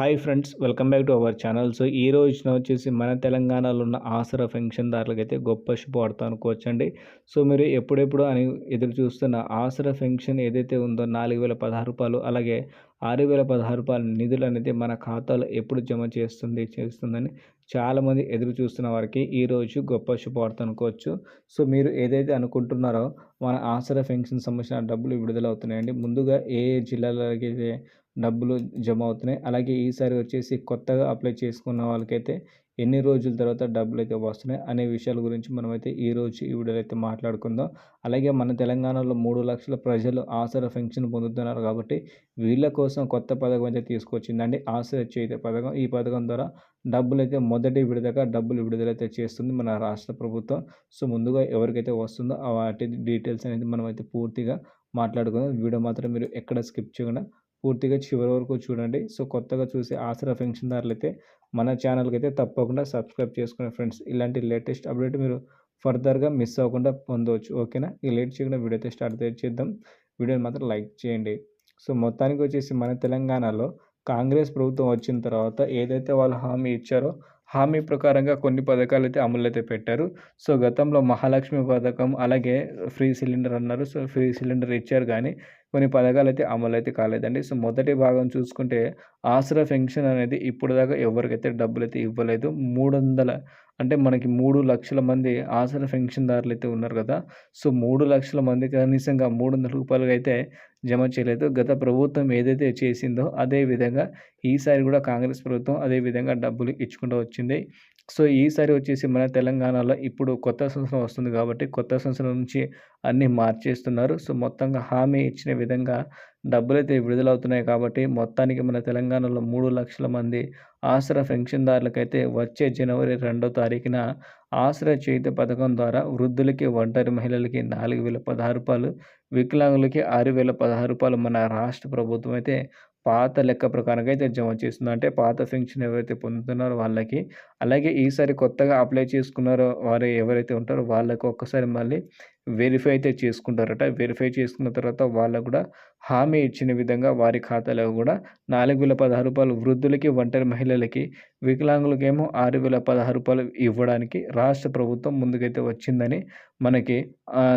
Hi friends welcome back to our channel. So ఈ రోజున వచ్చేసి మన తెలంగాణలో ఉన్న ఆసరా పెన్షన్దారులకైతే గొప్ప శుభవార్త అనుకోవచ్చండి. సో మీరు ఎప్పుడెప్పుడు అని ఎదురు చూస్తున్న ఆసరా పెన్షన్ ఏదైతే ఉందో నాలుగు వేల పదహారు రూపాయలు అలాగే ఆరు వేల పదహారు రూపాయల నిధులు అనేది మన ఖాతాలో ఎప్పుడు జమ చేస్తుంది చేస్తుందని చాలామంది ఎదురు చూస్తున్న వారికి ఈరోజు గొప్ప శుభవార్త అనుకోవచ్చు. సో మీరు ఏదైతే అనుకుంటున్నారో మన ఆసరా పెన్షన్ సంబంధించిన డబ్బులు విడుదల అవుతున్నాయండి ముందుగా ఏ జిల్లాలకైతే డబ్బులు జమ అవుతున్నాయి. అలాగే ఈసారి వచ్చేసి కొత్తగా అప్లై చేసుకున్న వాళ్ళకైతే ఎన్ని రోజుల తర్వాత డబ్బులు అయితే వస్తున్నాయి అనే విషయాల గురించి మనమైతే ఈరోజు ఈ వీడియోలో అయితే మాట్లాడుకుందాం. అలాగే మన తెలంగాణలో మూడు లక్షల ప్రజలు ఆసర పెన్షన్ పొందుతున్నారు కాబట్టి వీళ్ళ కోసం కొత్త పథకం అయితే తీసుకొచ్చిందండి. ఆసర చేత పథకం. ఈ పథకం ద్వారా డబ్బులు అయితే మొదటి విడుదల డబ్బులు విడుదలైతే చేస్తుంది మన రాష్ట్ర ప్రభుత్వం. సో ముందుగా ఎవరికైతే వస్తుందో వాటి డీటెయిల్స్ అనేది మనమైతే పూర్తిగా మాట్లాడుకుందాం. వీడియో మాత్రం మీరు ఎక్కడ స్కిప్ చేయకుండా పూర్తిగా చివరి వరకు చూడండి. సో కొత్తగా చూసే ఆసరా పెన్షన్దారులు అయితే మన ఛానల్కి అయితే తప్పకుండా సబ్స్క్రైబ్ చేసుకునే ఫ్రెండ్స్ ఇలాంటి లేటెస్ట్ అప్డేట్ మీరు ఫర్దర్గా మిస్ అవ్వకుండా పొందవచ్చు ఓకేనా? ఈ లేట్ చేయకుండా వీడియో అయితే స్టార్ట్ చేద్దాం. వీడియోని మాత్రం లైక్ చేయండి. సో మొత్తానికి వచ్చేసి మన తెలంగాణలో కాంగ్రెస్ ప్రభుత్వం వచ్చిన తర్వాత ఏదైతే వాళ్ళు హామీ ఇచ్చారో హామీ ప్రకారంగా కొన్ని పథకాలు అయితే అమలు అయితే పెట్టారు. సో గతంలో మహాలక్ష్మి పథకం అలాగే ఫ్రీ సిలిండర్ అన్నారు. సో ఫ్రీ సిలిండర్ ఇచ్చారు కానీ కొన్ని పథకాలు అయితే అమలు అయితే కాలేదండి. సో మొదటి భాగం చూసుకుంటే ఆసరా పెన్షన్ అనేది ఇప్పుడు దాకా ఎవరికైతే డబ్బులు అయితే ఇవ్వలేదు మూడు వందల అంటే మనకి మూడు లక్షల మంది ఆసరా పెన్షన్దారులు అయితే ఉన్నారు కదా. సో మూడు లక్షల మంది కనీసంగా మూడు వందల రూపాయలుగా అయితే జమ చేయలేదు. గత ప్రభుత్వం ఏదైతే చేసిందో అదే విధంగా ఈసారి కూడా కాంగ్రెస్ ప్రభుత్వం అదే విధంగా డబ్బులు ఇచ్చుకుంటూ వచ్చింది. సో ఈసారి వచ్చేసి మన తెలంగాణలో ఇప్పుడు కొత్త సంవత్సరం వస్తుంది కాబట్టి కొత్త సంవత్సరం నుంచి అన్నీ మార్చేస్తున్నారు. సో మొత్తంగా హామీ ఇచ్చిన విధంగా డబ్బులైతే విడుదలవుతున్నాయి కాబట్టి మొత్తానికి మన తెలంగాణలో మూడు లక్షల మంది ఆసరా పెన్షన్దారులకైతే వచ్చే జనవరి రెండో తారీఖున ఆసరా చేతి పథకం ద్వారా వృద్ధులకి ఒంటరి మహిళలకి నాలుగు వేల పదహారు రూపాయలు వికలాంగులకి ఆరు వేల పదహారు రూపాయలు మన రాష్ట్ర ప్రభుత్వం అయితే పాత లెక్క ప్రకారంగా అయితే జమ చేస్తుంది. అంటే పాత పెన్షన్ ఎవరైతే పొందుతున్నారో వాళ్ళకి అలాగే ఈసారి కొత్తగా అప్లై చేసుకున్నారో వారు ఎవరైతే ఉంటారో వాళ్ళకి ఒక్కసారి మళ్ళీ వెరిఫై అయితే చేసుకుంటారట. వెరిఫై చేసుకున్న తర్వాత వాళ్ళకు కూడా హామీ ఇచ్చిన విధంగా వారి ఖాతాలో కూడా నాలుగు వేల పదహారు రూపాయలు వృద్ధులకి ఒంటరి మహిళలకి వికలాంగులకేమో ఆరు వేల పదహారు రూపాయలు ఇవ్వడానికి రాష్ట్ర ప్రభుత్వం ముందుకైతే వచ్చిందని మనకి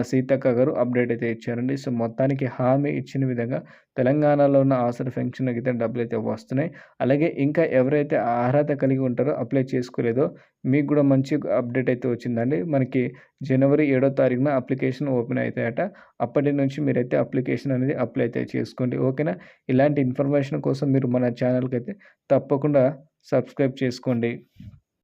సీతక్క గారు అప్డేట్ అయితే ఇచ్చారండి. సో మొత్తానికి హామీ ఇచ్చిన విధంగా తెలంగాణలో ఉన్న ఆసర పెన్షన్ అయితే డబ్బులు అయితే వస్తున్నాయి. అలాగే ఇంకా ఎవరైతే అర్హత కలిగి ఉంటారో అప్లై చేసుకోలేదో మీకు కూడా మంచి అప్డేట్ అయితే వచ్చిందండి. మనకి జనవరి ఏడో తారీఖున అప్లికేషన్ ఓపెన్ అవుతాయట అప్పటి నుంచి మీరైతే అప్లికేషన్ అనేది అప్లై అయితే చేసుకోండి. ఓకేనా? ఇలాంటి ఇన్ఫర్మేషన్ కోసం మీరు మన ఛానల్కి అయితే తప్పకుండా సబ్స్క్రైబ్ చేసుకోండి.